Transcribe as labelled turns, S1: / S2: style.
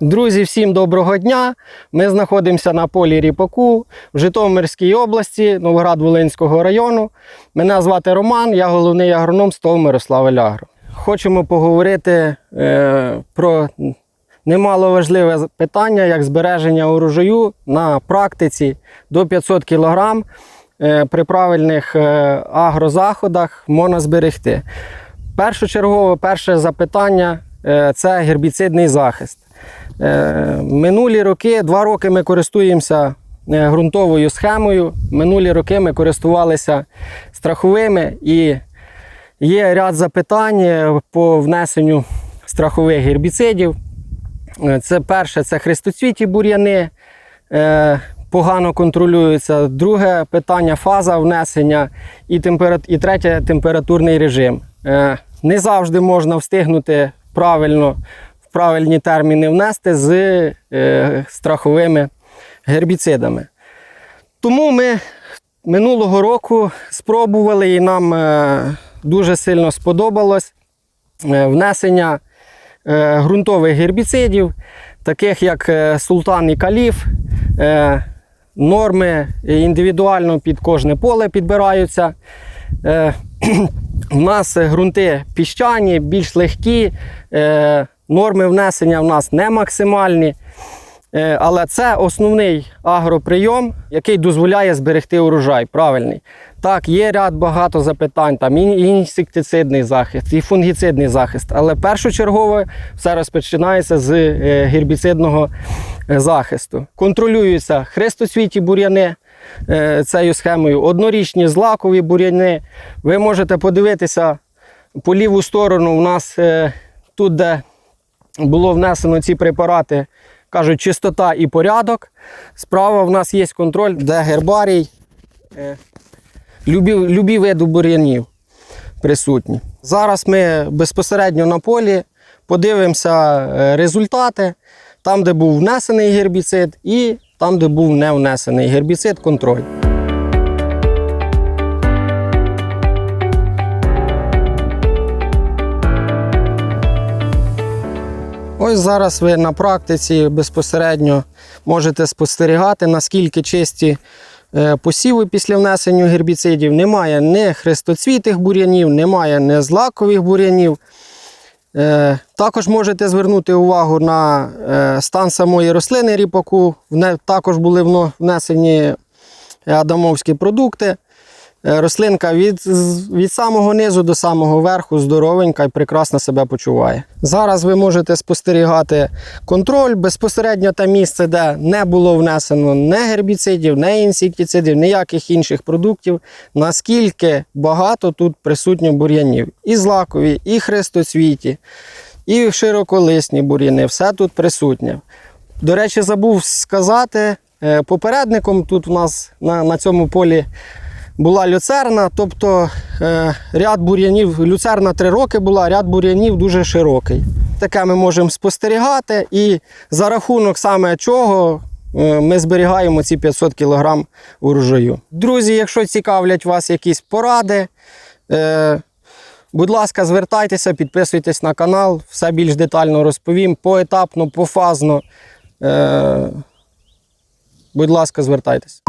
S1: Друзі, всім доброго дня! Ми знаходимося на полі Ріпаку в Житомирській області Новоград-Волинського району. Мене звати Роман, я головний агроном з ТОВ Мирослава Лягро. Хочемо поговорити е, про немаловажливе питання, як збереження урожаю на практиці до 500 кг е, при правильних е, агрозаходах можна зберегти. Першочергове перше запитання е, це гербіцидний захист. Е, Минулі роки, два роки ми користуємося е, ґрунтовою схемою. Минулі роки ми користувалися страховими і є ряд запитань е, по внесенню страхових гербіцидів. Це перше, це хрестоцвіті бур'яни. Погано контролюються. Друге питання фаза внесення і, температ... і третє температурний режим. Не завжди можна встигнути правильно правильні терміни внести з е, страховими гербіцидами. Тому ми минулого року спробували і нам е, дуже сильно сподобалось е, внесення ґрунтових гербіцидів, таких як султан і каліф. Норми індивідуально під кожне поле підбираються. У нас ґрунти піщані, більш легкі, норми внесення в нас не максимальні. Е, Але це основний агроприйом, який дозволяє зберегти урожай. Правильний. Так, є ряд багато запитань, там і інсектицидний захист, і фунгіцидний захист. Але першочергово все розпочинається з е, гербіцидного е, захисту. Контролюються хрестоцвіті бур'яни цією схемою, однорічні злакові бур'яни. Ви можете подивитися по ліву сторону. У нас тут, де було внесено ці препарати, кажуть, чистота і порядок. Справа в нас є контроль, де гербарій, е, любі, любі види бур'янів присутні. Зараз ми безпосередньо на полі подивимося е, результати, там, де був внесений гербіцид, і там, де був не внесений гербіцид, контроль. Ось зараз ви на практиці безпосередньо можете спостерігати, наскільки чисті е, посіви після внесення гербіцидів. Немає ні хрестоцвітих бур'янів, немає ні злакових бур'янів. Е, Також можете звернути увагу на е, стан самої рослини ріпаку. Також були внесені адамовські продукти. Е, Рослинка від, від самого низу до самого верху здоровенька і прекрасно себе почуває. Зараз ви можете спостерігати контроль безпосередньо те місце, де не було внесено ні гербіцидів, ні інсектицидів, ніяких інших продуктів. Наскільки багато тут присутньо бур'янів. І злакові, і хрестоцвіті, і широколисні бур'яни. Все тут присутнє. До речі, забув сказати, е, попередником тут у нас на, на цьому полі була люцерна, тобто е, ряд бур'янів, люцерна 3 роки була, ряд бур'янів дуже широкий. Таке ми можемо спостерігати, і за рахунок саме чого е, ми зберігаємо ці 500 кг урожаю. Друзі, якщо цікавлять вас якісь поради, е, будь ласка, звертайтеся, підписуйтесь на канал, все більш детально розповім, поетапно, пофазно. Будь ласка, звертайтеся.